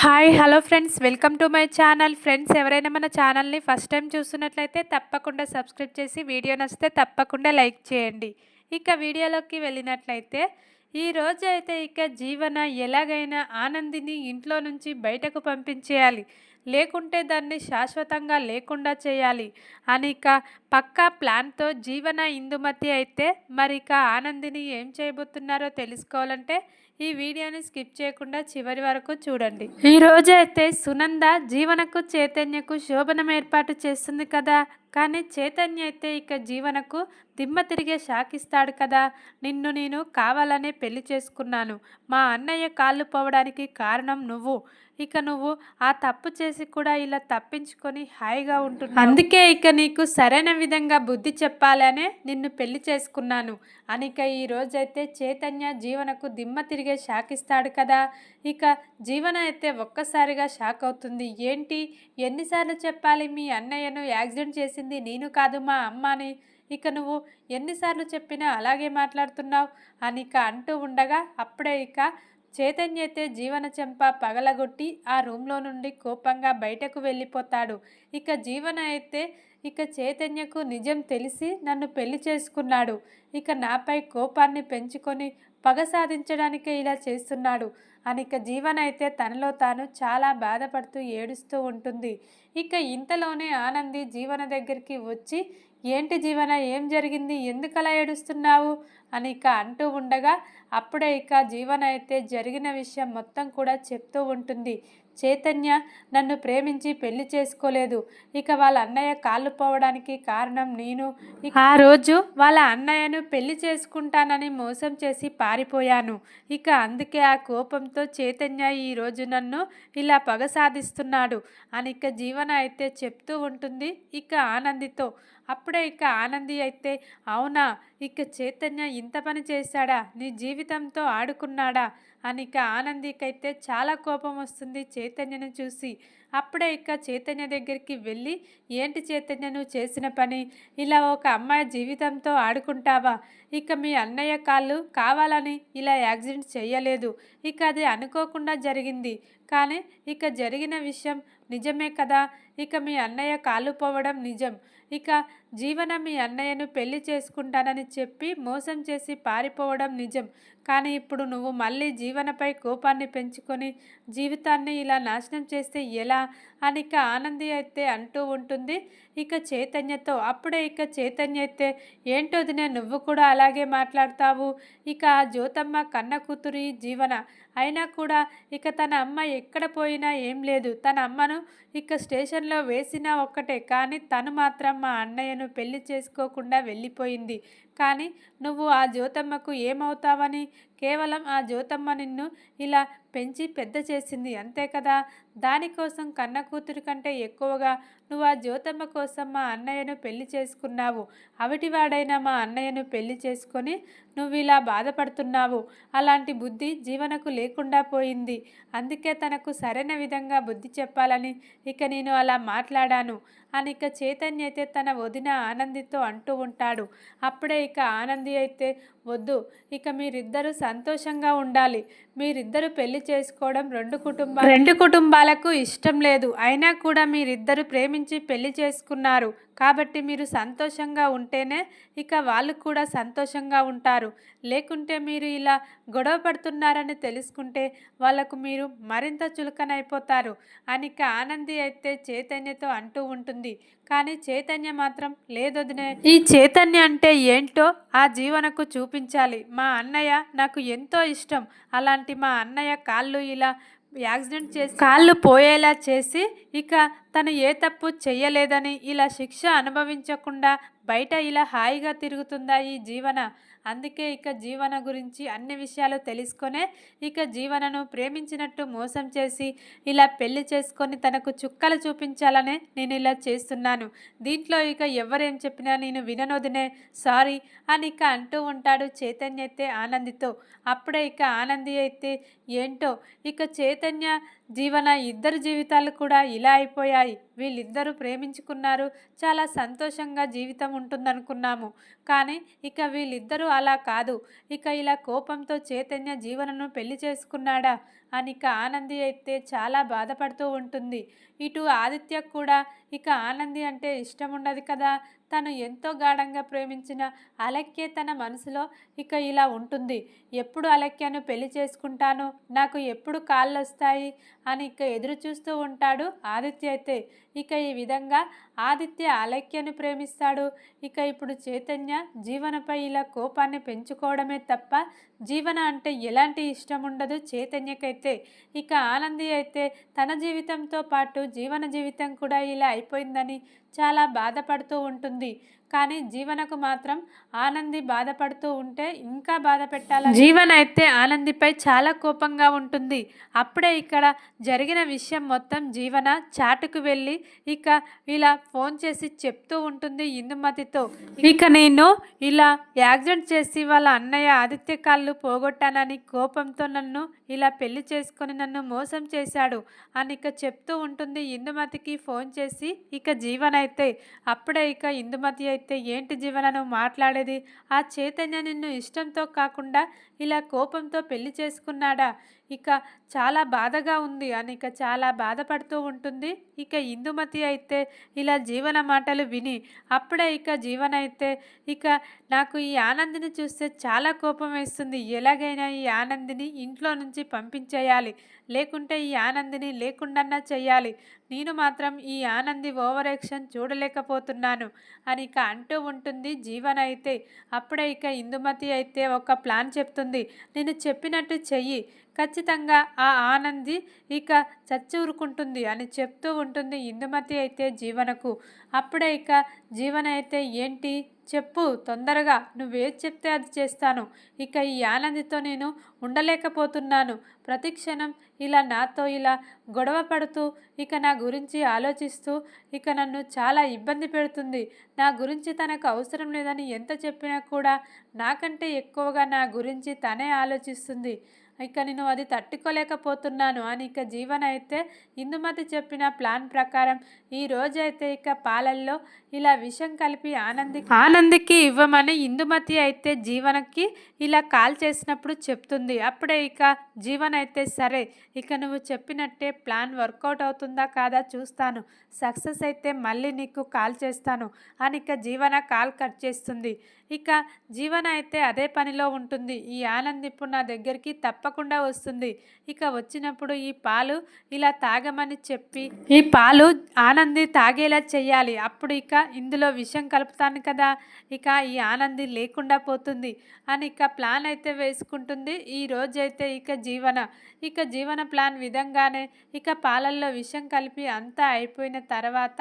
Hi hello friends. Welcome to my channel. Friends ఎవరైనా మన ఛానల్ని ఫస్ట్ టైం చూస్తున్నట్లయితే తప్పకుండా సబ్స్క్రైబ్ చేసి వీడియో నచ్చితే తప్పకుండా లైక్ చేయండి. ఇక వీడియోలోకి వెళ్ళినట్లయితే ఈ రోజు అయితే ఇక జీవన ఎలాగైనా ఆనందిని ఇంట్లో నుంచి బయటకు పంపించేయాలి. లేకుంటే దాన్ని శాశ్వతంగా లేకుండా చేయాలి. అని ఇక పక్కా ప్లాన్తో జీవన ఇందుమతి అయితే మరి ఇక ఆనందిని ఏం చేయబోతున్నారో తెలుసుకోవాలంటే ఈ వీడియోని స్కిప్ చేయకుండా చివరి వరకు చూడండి. ఈ అయితే సునంద జీవనకు చైతన్యకు శోభనం ఏర్పాటు చేస్తుంది కదా? కానీ చైతన్య అయితే ఇక జీవనకు దిమ్మ తిరిగే షాకిస్తాడు కదా. నిన్ను నేను కావాలనే పెళ్ళి చేసుకున్నాను. మా అన్నయ్య కాళ్ళు పోవడానికి కారణం నువ్వు. ఇక నువ్వు ఆ తప్పు చేసి కూడా ఇలా తప్పించుకొని హాయిగా ఉంటున్నావు. అందుకే ఇక నీకు సరైన విధంగా బుద్ధి చెప్పాలనే నిన్ను పెళ్ళి చేసుకున్నాను. అనిక ఈ రోజైతే చైతన్య జీవనకు దిమ్మ తిరిగే షాకిస్తాడు కదా. ఇక జీవన అయితే ఒక్కసారిగా షాక్ అవుతుంది. ఏంటి? ఎన్నిసార్లు చెప్పాలి మీ అన్నయ్యను యాక్సిడెంట్ చేసి చేసింది నేను కాదు మా అమ్మ అని. ఇక నువ్వు ఎన్నిసార్లు చెప్పినా అలాగే మాట్లాడుతున్నావు అని ఇక అంటూ ఉండగా అప్పుడే ఇక చైతన్య అయితే జీవన చెంప పగలగొట్టి ఆ రూమ్లో నుండి కోపంగా బయటకు వెళ్ళిపోతాడు. ఇక జీవన అయితే ఇక చైతన్యకు నిజం తెలిసి నన్ను పెళ్ళి చేసుకున్నాడు. ఇక నాపై కోపాన్ని పెంచుకొని పగ సాధించడానికే ఇలా చేస్తున్నాడు. అని ఇక అయితే తనలో తాను చాలా బాధపడుతూ ఏడుస్తూ ఉంటుంది. ఇక ఇంతలోనే ఆనంది జీవన దగ్గరికి వచ్చి ఏంటి జీవన ఏం జరిగింది? ఎందుకలా ఏడుస్తున్నావు? అని ఇక అంటూ ఉండగా అప్పుడే ఇక జీవన అయితే జరిగిన విషయం మొత్తం కూడా చెప్తూ ఉంటుంది. చైతన్య నన్ను ప్రేమించి పెళ్ళి చేసుకోలేదు. ఇక వాళ్ళ అన్నయ్య కాళ్ళు పోవడానికి కారణం నేను. ఆ రోజు వాళ్ళ అన్నయ్యను పెళ్ళి చేసుకుంటానని మోసం చేసి పారిపోయాను. ఇక అందుకే ఆ కోపంతో చైతన్య ఈరోజు నన్ను ఇలా పగ సాధిస్తున్నాడు అని ఇక జీవన అయితే చెప్తూ ఉంటుంది. ఇక ఆనందితో. అప్పుడే ఇక ఆనంది అయితే అవునా? ఇక చైతన్య ఇంత పని చేశాడా? నీ జీవితంతో ఆడుకున్నాడా? అని ఇక ఆనందికైతే చాలా కోపం వస్తుంది చైతన్యను చూసి. అప్పుడే ఇక చైతన్య దగ్గరికి వెళ్ళి ఏంటి చైతన్య నువ్వు చేసిన పని? ఇలా ఒక అమ్మాయి జీవితంతో ఆడుకుంటావా? ఇక మీ అన్నయ్య కాళ్ళు కావాలని ఇలా యాక్సిడెంట్ చేయలేదు. ఇక అది అనుకోకుండా జరిగింది. కానీ ఇక జరిగిన విషయం నిజమే కదా? ఇక మీ అన్నయ్య కాళ్ళు పోవడం నిజం. ఇక జీవన మీ అన్నయ్యను పెళ్ళి చేసుకుంటానని చెప్పి మోసం చేసి పారిపోవడం నిజం. కానీ ఇప్పుడు నువ్వు మళ్ళీ జీవనపై కోపాన్ని పెంచుకొని జీవితాన్ని ఇలా నాశనం చేస్తే ఎలా? అని ఇక ఆనంది అయితే అంటూ ఉంటుంది. ఇక చైతన్యతో అప్పుడే ఇక చైతన్య అయితే ఏంటోదినే నువ్వు కూడా అలాగే మాట్లాడతావు. ఇక జ్యోతమ్మ కన్న కూతురి జీవన. అయినా కూడా ఇక తన అమ్మ ఎక్కడ పోయినా ఏం లేదు. తన అమ్మను ఇక స్టేషన్లో వేసినా ఒక్కటే. కానీ తను మాత్రం మా అన్నయ్యను పెళ్ళి చేసుకోకుండా వెళ్ళిపోయింది. కానీ నువ్వు ఆ జ్యోతమ్మకు ఏమవుతావని? కేవలం ఆ జ్యోతమ్మ నిన్ను ఇలా పెంచి పెద్ద చేసింది అంతే కదా? దానికోసం కన్న కూతురు కంటే ఎక్కువగా నువ్వు ఆ జ్యోతమ్మ కోసం మా అన్నయ్యను పెళ్ళి చేసుకున్నావు. అవిటివాడైన మా అన్నయ్యను పెళ్ళి చేసుకొని నువ్వు ఇలా బాధపడుతున్నావు. అలాంటి బుద్ధి జీవనకు లేకుండా పోయింది. అందుకే తనకు సరైన విధంగా బుద్ధి చెప్పాలని ఇక నేను అలా మాట్లాడాను. అని ఇక చైతన్య అయితే తన వదిన ఆనందితో అంటూ ఉంటాడు. అప్పుడే ఇక ఆనంది అయితే వద్దు. ఇక మీరిద్దరూ సంతోషంగా ఉండాలి. మీరిద్దరు పెళ్ళి చేసుకోవడం రెండు కుటుంబ రెండు కుటుంబాలకు ఇష్టం లేదు. అయినా కూడా మీరిద్దరు ప్రేమించి పెళ్ళి చేసుకున్నారు. కాబట్టి మీరు సంతోషంగా ఉంటేనే ఇక వాళ్ళు కూడా సంతోషంగా ఉంటారు. లేకుంటే మీరు ఇలా గొడవ పడుతున్నారని తెలుసుకుంటే వాళ్ళకు మీరు మరింత చులకనైపోతారు. అని ఇక ఆనంది అయితే చైతన్యతో అంటూ ఉంటుంది. కానీ చైతన్య మాత్రం లేదొదినే ఈ చైతన్య అంటే ఏంటో ఆ జీవనకు చూపు చూపించాలి. మా అన్నయ్య నాకు ఎంతో ఇష్టం. అలాంటి మా అన్నయ్య కాళ్ళు ఇలా యాక్సిడెంట్ చేసి కాళ్ళు పోయేలా చేసి ఇక తను ఏ తప్పు చెయ్యలేదని ఇలా శిక్ష అనుభవించకుండా బయట ఇలా హాయిగా తిరుగుతుందా ఈ జీవన? అందుకే ఇక జీవన గురించి అన్ని విషయాలు తెలుసుకొనే ఇక జీవనను ప్రేమించినట్టు మోసం చేసి ఇలా పెళ్ళి చేసుకొని తనకు చుక్కలు చూపించాలనే నేను ఇలా చేస్తున్నాను. దీంట్లో ఇక ఎవరేం చెప్పినా నేను విననొదినే సారీ అని ఇక అంటూ ఉంటాడు చైతన్య అయితే ఆనందితో. అప్పుడే ఇక ఆనంది అయితే ఏంటో ఇక చైతన్య జీవన ఇద్దరు జీవితాలు కూడా ఇలా అయిపోయాయి. వీళ్ళిద్దరూ ప్రేమించుకున్నారు. చాలా సంతోషంగా జీవితం ఉంటుందనుకున్నాము. కానీ ఇక వీళ్ళిద్దరూ అలా కాదు. ఇక ఇలా కోపంతో చైతన్య జీవనను పెళ్ళి చేసుకున్నాడా? అని ఇక ఆనంది అయితే చాలా బాధపడుతూ ఉంటుంది. ఇటు ఆదిత్య కూడా ఇక ఆనంది అంటే ఇష్టం ఉండదు కదా? తను ఎంతో గాఢంగా ప్రేమించిన అలక్య తన మనసులో ఇక ఇలా ఉంటుంది. ఎప్పుడు అలక్యను పెళ్ళి చేసుకుంటాను? నాకు ఎప్పుడు కాళ్ళు వస్తాయి అని ఇక ఎదురు చూస్తూ ఉంటాడు ఆదిత్య అయితే. ఇక ఈ విధంగా ఆదిత్య అలక్యను ప్రేమిస్తాడు. ఇక ఇప్పుడు చైతన్య జీవనపై ఇలా కోపాన్ని పెంచుకోవడమే తప్ప జీవన అంటే ఎలాంటి ఇష్టం ఉండదు చైతన్యకైతే. ఇక ఆనంది అయితే తన జీవితంతో పాటు జీవన జీవితం కూడా ఇలా అయిపోయిందని చాలా బాధపడుతూ ఉంటుంది. కానీ జీవనకు మాత్రం ఆనంది బాధపడుతూ ఉంటే ఇంకా బాధ పెట్టాలి జీవన అయితే ఆనందిపై చాలా కోపంగా ఉంటుంది. అప్పుడే ఇక్కడ జరిగిన విషయం మొత్తం జీవన చాటుకు వెళ్ళి ఇక ఇలా ఫోన్ చేసి చెప్తూ ఉంటుంది ఇందుమతితో. ఇక నేను ఇలా యాక్సిడెంట్ చేసి వాళ్ళ అన్నయ్య ఆదిత్య కాళ్ళు పోగొట్టానని కోపంతో నన్ను ఇలా పెళ్ళి చేసుకొని నన్ను మోసం చేశాడు అని ఇక చెప్తూ ఉంటుంది ఇందుమతికి ఫోన్ చేసి ఇక జీవన అయితే అప్పుడే ఇక ఇందుమతి అయితే ఏంటి జీవన నువ్వు మాట్లాడేది? ఆ చైతన్య నిన్ను ఇష్టంతో కాకుండా ఇలా కోపంతో పెళ్ళి చేసుకున్నాడా? ఇక చాలా బాధగా ఉంది అని ఇక చాలా బాధపడుతూ ఉంటుంది. ఇక ఇందుమతి అయితే ఇలా జీవన మాటలు విని అప్పుడే ఇక జీవన అయితే ఇక నాకు ఈ ఆనందిని చూస్తే చాలా కోపం వేస్తుంది. ఎలాగైనా ఈ ఆనందిని ఇంట్లో నుంచి పంపించేయాలి. లేకుంటే ఈ ఆనందిని లేకుండా చేయాలి నేను మాత్రం ఈ ఆనంది ఓవర్ యాక్షన్ చూడలేకపోతున్నాను అని ఇక అంటూ ఉంటుంది జీవన అయితే. అప్పుడే ఇక ఇందుమతి అయితే ఒక ప్లాన్ చెప్తుంది. నేను చెప్పినట్టు చెయ్యి. ఖచ్చితంగా ఆ ఆనంది ఇక చచ్చి ఊరుకుంటుంది అని చెప్తూ ఉంటుంది ఇందుమతి అయితే జీవనకు. అప్పుడే ఇక జీవన అయితే ఏంటి? చెప్పు తొందరగా. నువ్వేది చెప్తే అది చేస్తాను. ఇక ఈ ఆనందితో నేను ఉండలేకపోతున్నాను. ప్రతిక్షణం ఇలా నాతో ఇలా గొడవ పడుతూ ఇక నా గురించి ఆలోచిస్తూ ఇక నన్ను చాలా ఇబ్బంది పెడుతుంది. నా గురించి తనకు అవసరం లేదని ఎంత చెప్పినా కూడా నాకంటే ఎక్కువగా నా గురించి తనే ఆలోచిస్తుంది. ఇక నేను అది తట్టుకోలేకపోతున్నాను అని ఇక జీవన అయితే ఇందుమతి చెప్పిన ప్లాన్ ప్రకారం ఈ రోజైతే ఇక పాలల్లో ఇలా విషం కలిపి ఆనంది ఆనందికి ఇవ్వమని ఇందుమతి అయితే జీవనకి ఇలా కాల్ చేసినప్పుడు చెప్తుంది. అప్పుడే ఇక జీవన అయితే సరే ఇక నువ్వు చెప్పినట్టే ప్లాన్ వర్కౌట్ అవుతుందా కాదా చూస్తాను. సక్సెస్ అయితే మళ్ళీ నీకు కాల్ చేస్తాను అని ఇక జీవన కాల్ కట్ చేస్తుంది. ఇక జీవన అయితే అదే పనిలో ఉంటుంది. ఈ ఆనంద్ ఇప్పుడు నా దగ్గరికి తప్పకుండా వస్తుంది. ఇక వచ్చినప్పుడు ఈ పాలు ఇలా తాగమని చెప్పి ఈ పాలు ఆనంది ఆనంది తాగేలా చెయ్యాలి. అప్పుడు ఇక ఇందులో విషం కలుపుతాను కదా ఇక ఈ ఆనంది లేకుండా పోతుంది అని ఇక ప్లాన్ అయితే వేసుకుంటుంది. ఈ రోజైతే ఇక జీవన ఇక జీవన ప్లాన్ విధంగానే ఇక పాలల్లో విషం కలిపి అంతా అయిపోయిన తర్వాత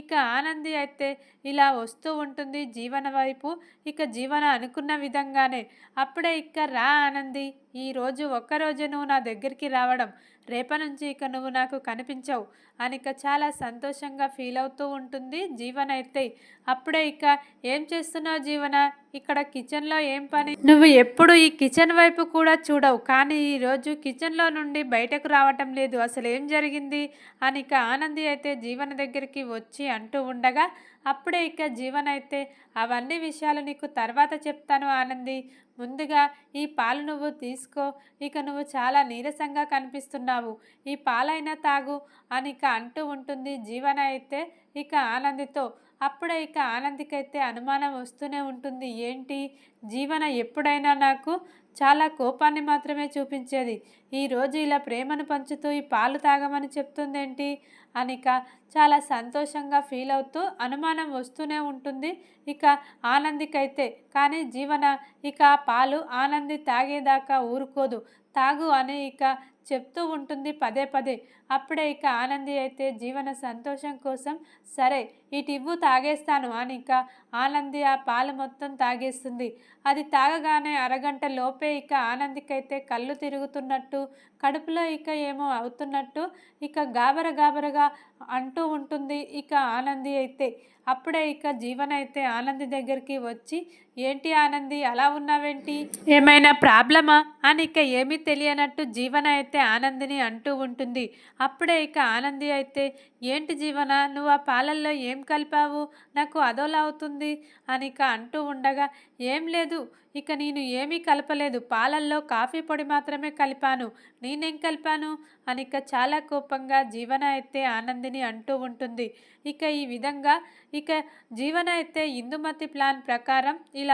ఇక ఆనంది అయితే ఇలా వస్తూ ఉంటుంది జీవన వైపు. ఇక జీవన అనుకున్న విధంగానే అప్పుడే ఇక రా ఆనంది. ఈరోజు ఒక్కరోజు నువ్వు నా దగ్గరికి రావడం రేప నుంచి ఇక నువ్వు నాకు కనిపించవు అని ఇక చాలా సంతోషంగా ఫీల్ అవుతూ ఉంటుంది జీవన అయితే అప్పుడే ఇక ఏం చేస్తున్నావు జీవన? ఇక్కడ కిచెన్లో ఏం పని? నువ్వు ఎప్పుడు ఈ కిచెన్ వైపు కూడా చూడవు కానీ ఈరోజు కిచెన్లో నుండి బయటకు రావటం లేదు అసలు ఏం జరిగింది? అని ఇక ఆనంది అయితే జీవన దగ్గరికి వచ్చి అంటూ ఉండగా అప్పుడే ఇక జీవన అయితే అవన్నీ విషయాలు నీకు తర్వాత చెప్తాను ఆనంది. ముందుగా ఈ పాలు నువ్వు తీసుకో. ఇక నువ్వు చాలా నీరసంగా కనిపిస్తున్నావు. ఈ పాలైనా తాగు అని ఇక అంటూ ఉంటుంది జీవన అయితే ఇక ఆనందితో. అప్పుడే ఇక ఆనందికైతే అనుమానం వస్తూనే ఉంటుంది. ఏంటి? జీవన ఎప్పుడైనా నాకు చాలా కోపాన్ని మాత్రమే చూపించేది. ఈరోజు ఇలా ప్రేమను పంచుతూ ఈ పాలు తాగమని చెప్తుందేంటి? అనిక చాలా సంతోషంగా ఫీల్ అవుతూ అనుమానం వస్తూనే ఉంటుంది. ఇక ఆనందికైతే కానీ జీవన ఇక పాలు ఆనంది తాగేదాకా ఊరుకోదు. తాగు అని ఇక చెప్తూ ఉంటుంది పదే పదే. అప్పుడే ఇక ఆనంది అయితే జీవన సంతోషం కోసం సరే ఇటు తాగేస్తాను అని ఇక ఆనంది ఆ పాలు మొత్తం తాగేస్తుంది. అది తాగగానే అరగంట లోపే ఇక ఆనందికైతే కళ్ళు తిరుగుతున్నట్టు కడుపులో ఇక ఏమో అవుతున్నట్టు ఇక గాబర గాబరగా అంటూ ఉంటుంది. ఇక ఆనంది అయితే అప్పుడే ఇక జీవన అయితే ఆనంది దగ్గరికి వచ్చి ఏంటి ఆనంది అలా ఉన్నావేంటి? ఏమైనా ప్రాబ్లమా? అని ఇక ఏమీ తెలియనట్టు జీవన అయితే ఆనందిని అంటూ ఉంటుంది. అప్పుడే ఇక ఆనంది అయితే ఏంటి జీవన నువ్వు ఆ పాలల్లో ఏం కలిపావు? నాకు అదోలా అవుతుంది అని ఇక అంటూ ఉండగా ఏం లేదు ఇక నేను ఏమీ కలపలేదు. పాలల్లో కాఫీ పొడి మాత్రమే కలిపాను. నేనేం కలిపాను? అని ఇక చాలా కోపంగా జీవన అయితే ఆనందిని అంటూ ఉంటుంది. ఇక ఈ విధంగా ఇక జీవన అయితే ఇందుమతి ప్లాన్ ప్రకారం ఇలా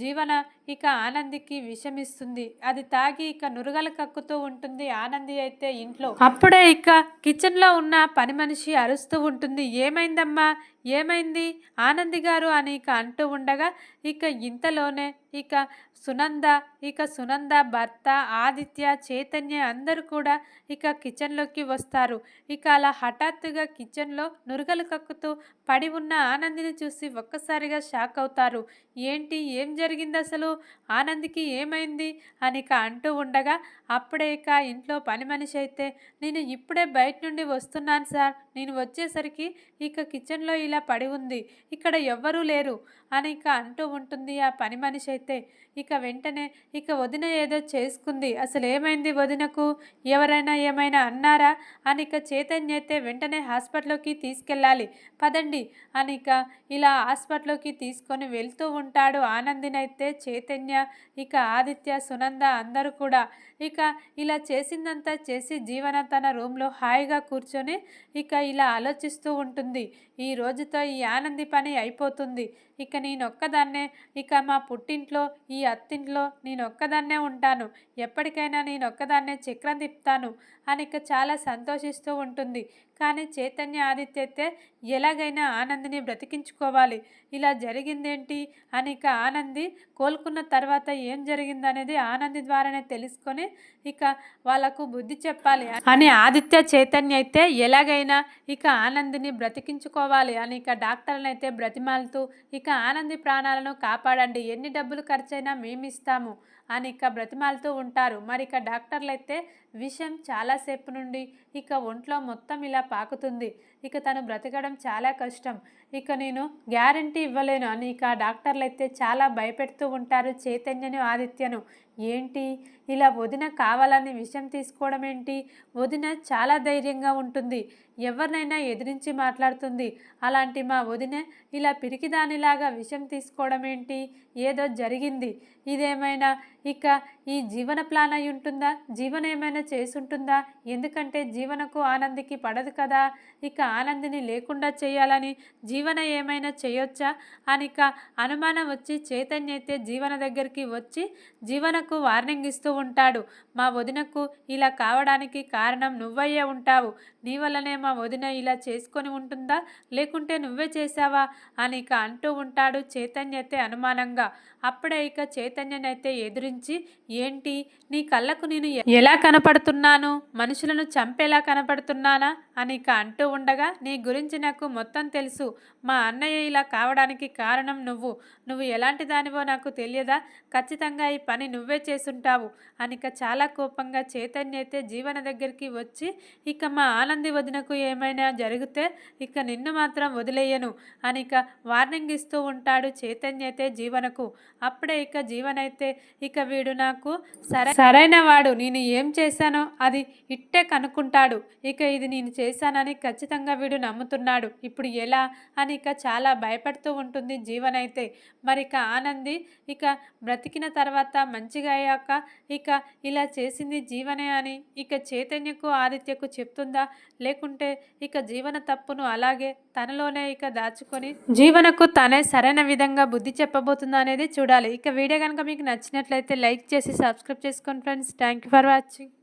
జీవన ఇక ఆనందికి విషమిస్తుంది. అది తాగి ఇక నురగలు కక్కుతూ ఉంటుంది. ఆనంది అయితే ఇంట్లో అప్పుడే ఇక కిచెన్లో ఉన్న పని మనిషి అరుస్తూ ఉంటుంది. ఏమైందమ్మా? ఏమైంది? ఆనంది గారు అని ఇక అంటూ ఉండగా ఇక ఇంతలోనే ఇక సునంద ఇక సునంద భర్త ఆదిత్య చైతన్య అందరూ కూడా ఇక కిచెన్లోకి వస్తారు. ఇక అలా హఠాత్తుగా కిచెన్లో నురగలు కక్కుతూ పడి ఉన్న ఆనందిని చూసి ఒక్కసారిగా షాక్ అవుతారు. ఏంటి? ఏం జరిగింది అసలు ఆనందికి ఏమైంది? అని ఇక అంటూ ఉండగా అప్పుడే ఇక ఇంట్లో పని మనిషి అయితే నేను ఇప్పుడే బయట నుండి వస్తున్నాను సార్. నేను వచ్చేసరికి ఇక కిచెన్లో ఇలా పడి ఉంది. ఇక్కడ ఎవ్వరూ లేరు. అని ఇక అంటూ ఉంటుంది ఆ పని మనిషి అయితే. ఇక వెంటనే ఇక వదిన ఏదో చేసుకుంది. అసలు ఏమైంది వదినకు? ఎవరైనా ఏమైనా అన్నారా? అని ఇక చైతన్య అయితే వెంటనే హాస్పిటల్లోకి తీసుకెళ్ళాలి. పదండి. అని ఇక ఇలా హాస్పిటల్లోకి తీసుకొని వెళ్తూ ఉంటాడు. ఆనందినైతే చైతన్య ఇక ఆదిత్య సునంద అందరూ కూడా. ఇక ఇలా చేసిందంతా చేసి జీవన తన రూమ్లో హాయిగా కూర్చొని ఇక ఇలా ఆలోచిస్తూ ఉంటుంది. ఈ రోజుతో ఈ ఆనంది పని అయిపోతుంది. ఇక నేనొక్కదాన్నే. ఇక మా పుట్టింట్లో ఈ అత్తింట్లో నేనొక్కదాన్నే ఉంటాను. ఎప్పటికైనా నేనొక్కదాన్నే చక్రం తిప్పుతాను. అనిక చాలా సంతోషిస్తూ ఉంటుంది. కానీ చైతన్య ఆదిత్య అయితే ఎలాగైనా ఆనందిని బ్రతికించుకోవాలి. ఇలా జరిగిందేంటి? అని ఇక ఆనంది కోలుకున్న తర్వాత ఏం జరిగిందనేది ఆనంది ద్వారానే తెలుసుకొని ఇక వాళ్ళకు బుద్ధి చెప్పాలి. అని ఆదిత్య చైతన్య అయితే ఎలాగైనా ఇక ఆనందిని బ్రతికించుకోవాలి అని ఇక డాక్టర్లను అయితే బ్రతిమాలుతూ ఇక ఆనంది ప్రాణాలను కాపాడండి. ఎన్ని డబ్బులు ఖర్చైనా మేము ఇస్తాము అని ఇక బ్రతిమాలుతూ ఉంటారు. మరి ఇక డాక్టర్లు అయితే విషం చాలాసేపు నుండి ఇక ఒంట్లో మొత్తం ఇలా పాకుతుంది. ఇక తను బ్రతకడం చాలా కష్టం. ఇక నేను గ్యారంటీ ఇవ్వలేను అని ఇక డాక్టర్లు అయితే చాలా భయపెడుతూ ఉంటారు చైతన్యను ఆదిత్యను. ఏంటి? ఇలా వదిన కావాలని విషయం తీసుకోవడం ఏంటి? వదిన చాలా ధైర్యంగా ఉంటుంది. ఎవరినైనా ఎదిరించి మాట్లాడుతుంది. అలాంటి మా వదిన ఇలా పిరికిదానిలాగా విషయం తీసుకోవడం ఏంటి? ఏదో జరిగింది. ఇదేమైనా ఇక ఈ జీవన ప్లాన్ అయి ఉంటుందా? జీవన ఏమైనా ఏమైనా చేసుంటుందా? ఎందుకంటే జీవనకు ఆనందికి పడదు కదా. ఇక ఆనందిని లేకుండా చేయాలని జీవన ఏమైనా చేయొచ్చా? అని ఇక అనుమానం వచ్చి చైతన్య అయితే జీవన దగ్గరికి వచ్చి జీవనకు వార్నింగ్ ఇస్తూ ఉంటాడు. మా వదినకు ఇలా కావడానికి కారణం నువ్వయ్యే ఉంటావు. నీ వల్లనే మా వదిన ఇలా చేసుకొని ఉంటుందా? లేకుంటే నువ్వే చేశావా? అని ఇక అంటూ ఉంటాడు చైతన్య అయితే అనుమానంగా. అప్పుడే ఇక చైతన్యనైతే ఎదిరించి ఏంటి? నీ కళ్ళకు నేను ఎలా కనపడ కనపడుతున్నాను? మనుషులను చంపేలా కనపడుతున్నానా? అని ఇక అంటూ ఉండగా నీ గురించి నాకు మొత్తం తెలుసు. మా అన్నయ్య ఇలా కావడానికి కారణం నువ్వు. నువ్వు ఎలాంటి దానివో నాకు తెలియదా? ఖచ్చితంగా ఈ పని నువ్వే చేసుంటావు అనిక చాలా కోపంగా చైతన్య అయితే జీవన దగ్గరికి వచ్చి ఇక మా ఆనంది వదినకు ఏమైనా జరిగితే ఇక నిన్ను మాత్రం వదిలేయను. అనిక వార్నింగ్ ఇస్తూ ఉంటాడు చైతన్య అయితే జీవనకు. అప్పుడే ఇక జీవనైతే ఇక వీడు నాకు సరే సరైన వాడు. నేను ఏం చేశానో అది ఇట్టే కనుక్కుంటాడు. ఇక ఇది నేను చేశానని ఖచ్చితంగా వీడు నమ్ముతున్నాడు. ఇప్పుడు ఎలా? అని ఇక చాలా భయపడుతూ ఉంటుంది జీవనైతే అయితే. మరి ఇక ఆనంది ఇక బ్రతికిన తర్వాత మంచిగా అయ్యాక ఇక ఇలా చేసింది జీవనే అని ఇక చైతన్యకు ఆదిత్యకు చెప్తుందా? లేకుంటే ఇక జీవన తప్పును అలాగే తనలోనే ఇక దాచుకొని జీవనకు తనే సరైన విధంగా బుద్ధి చెప్పబోతుందా అనేది చూడాలి. ఇక వీడియో కనుక మీకు నచ్చినట్లయితే లైక్ చేసి సబ్స్క్రైబ్ చేసుకోండి friends. Thank you for watching.